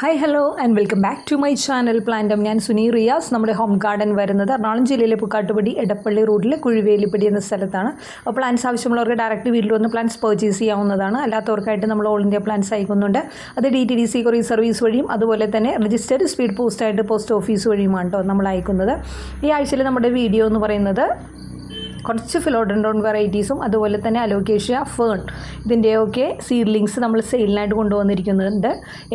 Hi hello and welcome back to my channel പ്ലാന്റം ഞാൻ സുനി റിയാസ് നമ്മുടെ home garden വരുന്നത് എറണാകുളം ജില്ലയിലെ പുക്കാട്ടുപടി എടപ്പള്ളി റോഡിലെ കുഴിവേലിപ്പടി എന്ന സ്ഥലത്താണ്. അപ്പോൾ പ്ലാന്റ്സ് ആവശ്യമുള്ളവർക്ക് ഡയറക്റ്റ് വീട്ടിൽ വന്ന് പ്ലാന്റ്സ് പർച്ചേസ് ചെയ്യാവുന്നതാണ്. അല്ലാത്തവർക്കായിട്ട് നമ്മൾ ഓൾ ഇന്ത്യ പ്ലാന്റ്സ് അയക്കുന്നുണ്ട്. അത് D T D C courier service വഴിയും അതുപോലെ തന്നെ രജിസ്റ്റേഡ് സ്പീഡ് പോസ്റ്റായിട്ട് പോസ്റ്റ് ഓഫീസ് വഴിയുമാണ് കേട്ടോ നമ്മൾ അയക്കുന്നത്. ഈ ആഴ്ചയിൽ നമ്മുടെ വീഡിയോ എന്ന് പറയുന്നത് കുറച്ച് ഫിലോഡൻഡോൺ വെറൈറ്റീസും അതുപോലെ തന്നെ അലോക്കേഷ്യ ഫേൺ ഇതിന്റെയൊക്കെ സീഡ്ലിങ്സ് നമ്മൾ സെയിലിനായിട്ട് കൊണ്ടുവന്നിരിക്കുന്നുണ്ട്.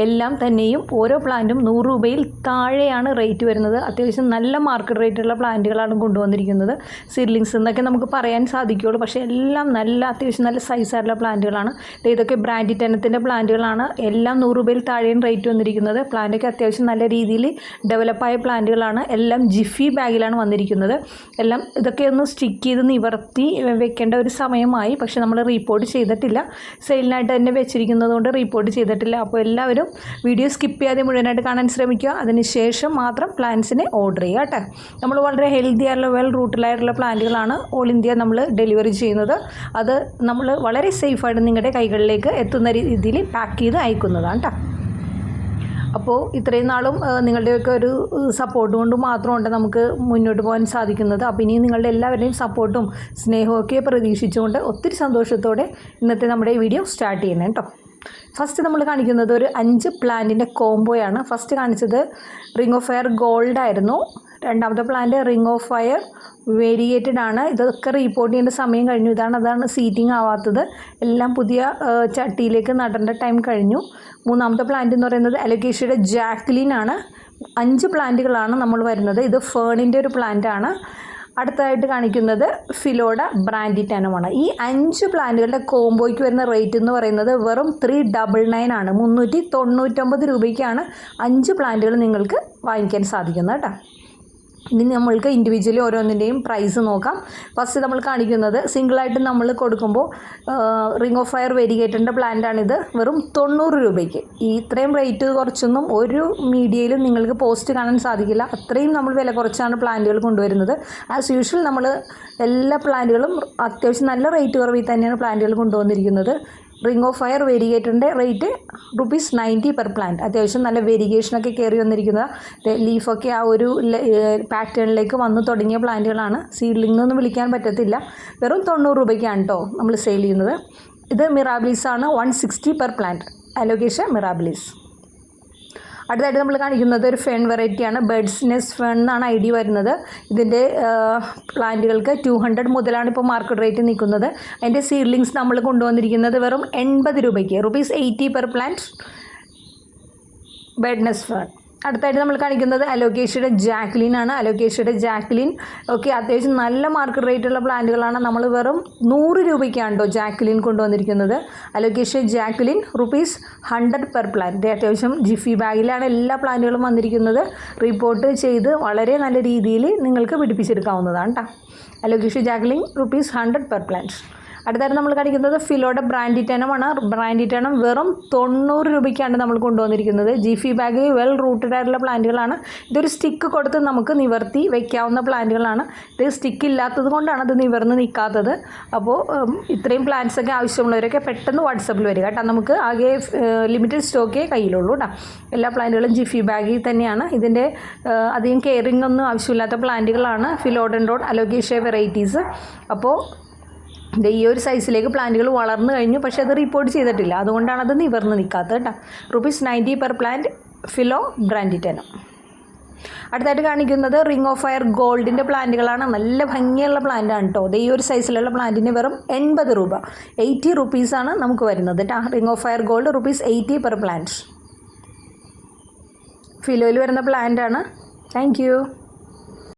എല്ലാം തന്നെയും ഓരോ പ്ലാന്റും നൂറ് രൂപയിൽ താഴെയാണ് റേറ്റ് വരുന്നത്. അത്യാവശ്യം നല്ല മാർക്കറ്റ് റേറ്റുള്ള പ്ലാന്റുകളാണ് കൊണ്ടുവന്നിരിക്കുന്നത്. സീഡ്ലിങ്സ് എന്നൊക്കെ നമുക്ക് പറയാൻ സാധിക്കുകയുള്ളൂ. പക്ഷേ എല്ലാം നല്ല അത്യാവശ്യം നല്ല സൈസായിട്ടുള്ള പ്ലാന്റുകളാണ് ഇതൊക്കെ ബ്രാൻഡി ടെനത്തിന്റെ പ്ലാന്റുകളാണ് എല്ലാം നൂറ് രൂപയിൽ താഴെയും റേറ്റ് വന്നിരിക്കുന്നത്. പ്ലാന്റൊക്കെ അത്യാവശ്യം നല്ല രീതിയിൽ ഡെവലപ്പായ പ്ലാന്റുകളാണ് എല്ലാം ജിഫി ബാഗിലാണ് വന്നിരിക്കുന്നത്. എല്ലാം ഇതൊക്കെ ഒന്ന് സ്റ്റിക്ക് ചെയ്ത് നിവർത്തി വെക്കേണ്ട ഒരു സമയമായി പക്ഷേ നമ്മൾ റീപ്പോർട്ട് ചെയ്തിട്ടില്ല. സെയിലിനായിട്ട് തന്നെ വെച്ചിരിക്കുന്നത് കൊണ്ട് റീപ്പോർട്ട് ചെയ്തിട്ടില്ല. അപ്പോൾ എല്ലാവരും വീഡിയോ സ്കിപ്പ് ചെയ്യാതെ മുഴുവനായിട്ട് കാണാൻ ശ്രമിക്കുക. അതിനുശേഷം മാത്രം പ്ലാന്റ്സിനെ ഓർഡർ ചെയ്യുക കേട്ടോ. നമ്മൾ വളരെ ഹെൽത്തി ആയിട്ടുള്ള വെൽ റൂട്ടിലായിട്ടുള്ള പ്ലാന്റുകളാണ് ഓൾ ഇന്ത്യ നമ്മൾ ഡെലിവറി ചെയ്യുന്നത്. അത് നമ്മൾ വളരെ സേഫായിട്ട് നിങ്ങളുടെ കൈകളിലേക്ക് എത്തുന്ന രീതിയിൽ പാക്ക് ചെയ്ത് അയക്കുന്നതാണ് കേട്ടോ. അപ്പോൾ ഇത്രയും നാളും നിങ്ങളുടെയൊക്കെ ഒരു സപ്പോർട്ട് കൊണ്ട് മാത്രമുണ്ട് നമുക്ക് മുന്നോട്ട് പോകാൻ സാധിക്കുന്നത്. അപ്പോൾ ഇനി നിങ്ങളുടെ എല്ലാവരുടെയും സപ്പോർട്ടും സ്നേഹവും ഒക്കെ പ്രതീക്ഷിച്ചുകൊണ്ട് ഒത്തിരി സന്തോഷത്തോടെ ഇന്നത്തെ നമ്മുടെ വീഡിയോ സ്റ്റാർട്ട് ചെയ്യണം കേട്ടോ ഫസ്റ്റ് നമ്മൾ കാണിക്കുന്നത് ഒരു അഞ്ച് പ്ലാന്റിന്റെ കോംബോയാണ് ഫസ്റ്റ് കാണിച്ചത് റിംഗ് ഓഫ് ഫയർ ഗോൾഡ് ആയിരുന്നു. രണ്ടാമത്തെ plant ring of fire variegated ആണ്. ഇതൊക്കെ റിപ്പോർട്ട് ചെയ്യേണ്ട സമയം കഴിഞ്ഞു. ഇതാണ് അതാണ് സീറ്റിംഗ് ആവാത്തത്. എല്ലാം പുതിയ ചട്ടിയിലേക്ക് നടേണ്ട ടൈം കഴിഞ്ഞു. മൂന്നാമത്തെ പ്ലാന്റ് എന്ന് പറയുന്നത് അലക്കേഷ്യയുടെ ജാക്ലിൻ ആണ്. അഞ്ച് പ്ലാന്റുകളാണ് നമ്മൾ വരുന്നത്. ഇത് ഫേണിന്റെ ഒരു പ്ലാന്റ് ആണ്. അടുത്തതായിട്ട് കാണിക്കുന്നത് ഫിലോഡ ബ്രാൻഡി ടാനമാണ് ഈ അഞ്ച് പ്ലാന്റുകളുടെ കോംബോയ്ക്ക് വരുന്ന റേറ്റ് എന്ന് പറയുന്നത് വെറും ത്രീ ഡബിൾ നയൻ ആണ്. മുന്നൂറ്റി തൊണ്ണൂറ്റൊമ്പത് രൂപയ്ക്കാണ് അഞ്ച് പ്ലാന്റുകൾ നിങ്ങൾക്ക് വാങ്ങിക്കാൻ സാധിക്കുന്നത് കേട്ടോ. ഇനി നമ്മൾക്ക് ഇൻഡിവിജ്വലി ഓരോന്നിന്റെയും പ്രൈസ് നോക്കാം. ഫസ്റ്റ് നമ്മൾ കാണിക്കുന്നത് സിംഗിളായിട്ട് നമ്മൾ കൊടുക്കുമ്പോൾ റിംഗ് ഓഫ് ഫയർ വെരിഗേറ്ററിന്റെ പ്ലാന്റാണിത് വെറും തൊണ്ണൂറ് രൂപയ്ക്ക്. ഈ ഇത്രയും റേറ്റ് കുറച്ചൊന്നും ഒരു മീഡിയയിലും നിങ്ങൾക്ക് പോസ്റ്റ് കാണാൻ സാധിക്കില്ല. അത്രയും നമ്മൾ വില കുറച്ചാണ് പ്ലാന്റുകൾ കൊണ്ടുവരുന്നത്. ആസ് യൂഷ്വൽ നമ്മൾ എല്ലാ പ്ലാന്റുകളും അത്യാവശ്യം നല്ല റേറ്റ് കുറവിൽ തന്നെയാണ് പ്ലാന്റുകൾ കൊണ്ടുവന്നിരിക്കുന്നത്. Ring of fire വേരിയേറ്ററിന്റെ rate rupees ninety per plant അത്യാവശ്യം നല്ല വേരിയേഷനൊക്കെ കയറി വന്നിരിക്കുന്നത്. ലീഫൊക്കെ ആ ഒരു പാറ്റേണിലേക്ക് വന്ന് തുടങ്ങിയ പ്ലാന്റുകളാണ്. സീഡ്ലിംഗ് എന്നൊന്നും വിളിക്കാൻ പറ്റത്തില്ല. വെറും തൊണ്ണൂറ് രൂപയ്ക്കാണ് കേട്ടോ നമ്മൾ സെയിൽ ചെയ്യുന്നത്. ഇത് മിറാബ്ലീസാണ് ആണ്. One sixty per plant alocasia mirabilis അടുത്തായിട്ട് നമ്മൾ കാണിക്കുന്നത് ഒരു ഫേൺ വെറൈറ്റിയാണ് ബേഡ്സ് നെസ് ഫേൺ എന്നാണ് ഐ ഡി വരുന്നത്. ഇതിന്റെ പ്ലാന്റുകൾക്ക് ടു ഹൺഡ്രഡ് മുതലാണ് ഇപ്പോൾ മാർക്കറ്റ് റേറ്റ് നിൽക്കുന്നത്. അതിന്റെ സീഡ്ലിങ്സ് നമ്മൾ കൊണ്ടുവന്നിരിക്കുന്നത് വെറും എൺപത് രൂപയ്ക്ക്. Rupees eighty per plant bird nest fern അടുത്തായിട്ട് നമ്മൾ കാണിക്കുന്നത് അലോക്കേഷ്യയുടെ ജാക്ലിൻ ആണ്. അലോക്കേഷ്യയുടെ ജാക്ലിൻ ഓക്കെ അത്യാവശ്യം നല്ല മാർക്കറ്റ് റേറ്റുള്ള പ്ലാന്റുകളാണ് നമ്മൾ വെറും നൂറ് രൂപയ്ക്കാണ് കേട്ടോ ജാക്ലിൻ കൊണ്ടുവന്നിരിക്കുന്നത്. Alocasia jacklyn rupees hundred per plant അത്യാവശ്യം ജിഫി ബാഗിലാണ് എല്ലാ പ്ലാന്റുകളും വന്നിരിക്കുന്നത്. റിപ്പോർട്ട് ചെയ്ത് വളരെ നല്ല രീതിയിൽ നിങ്ങൾക്ക് പിടിപ്പിച്ചെടുക്കാവുന്നതാണ് കേട്ടോ alocasia jacklyn rupees hundred per plant അടുത്തായിട്ട് നമ്മൾ കാണിക്കുന്നത് ഫിലോയുടെ ബ്രാൻഡി ടെനം വെറും തൊണ്ണൂറ് രൂപയ്ക്കാണ് നമ്മൾ കൊണ്ടുവന്നിരിക്കുന്നത്. ജിഫി ബാഗ് വെൽ റൂട്ടഡ് ആയിട്ടുള്ള പ്ലാന്റുകളാണ്. ഇതൊരു സ്റ്റിക്ക് കൊടുത്ത് നമുക്ക് നിവർത്തി വെക്കാവുന്ന പ്ലാന്റുകളാണ്. ഇത് സ്റ്റിക്ക് ഇല്ലാത്തത് കൊണ്ടാണ് അത് നിവർന്ന് നിൽക്കാത്തത്. അപ്പോൾ ഇത്രയും പ്ലാന്റ്സ് ഒക്കെ ആവശ്യമുള്ളവരൊക്കെ പെട്ടെന്ന് വാട്സപ്പിൽ വരിക കേട്ടോ. നമുക്ക് ആകെ ലിമിറ്റഡ് സ്റ്റോക്കേ കയ്യിലുള്ളൂ കേട്ടോ. എല്ലാ പ്ലാന്റുകളും ജിഫി ബാഗിൽ തന്നെയാണ്. ഇതിന്റെ അധികം കെയറിംഗ് ഒന്നും ആവശ്യമില്ലാത്ത പ്ലാന്റുകളാണ് ഫിലോഡൻ റോഡ് അലോഗേഷ്യ വെറൈറ്റീസ് അപ്പോൾ ഈ ഒരു സൈസിലേക്ക് പ്ലാന്റുകൾ വളർന്നു കഴിഞ്ഞു പക്ഷേ അത് റിപ്പോർട്ട് ചെയ്തിട്ടില്ല. അതുകൊണ്ടാണ് അത് നിവർന്ന് നിൽക്കാത്തത് കേട്ടോ. റുപ്പീസ് നയന്റി പെർ പ്ലാന്റ് ഫിലോ ബ്രാൻഡിറ്റനും അടുത്തായിട്ട് കാണിക്കുന്നത് റിംഗ് ഓഫ് ഫയർ ഗോൾഡിന്റെ പ്ലാന്റുകളാണ് നല്ല ഭംഗിയുള്ള പ്ലാന്റാണ് കേട്ടോ ഈ ഒരു സൈസിലുള്ള പ്ലാന്റിന് വെറും എൺപത് രൂപ. എയ്റ്റി റുപ്പീസാണ് നമുക്ക് വരുന്നത് കേട്ടോ ring of fire gold rupees eighty per plant ഫിലോയിൽ വരുന്ന പ്ലാന്റാണ് താങ്ക്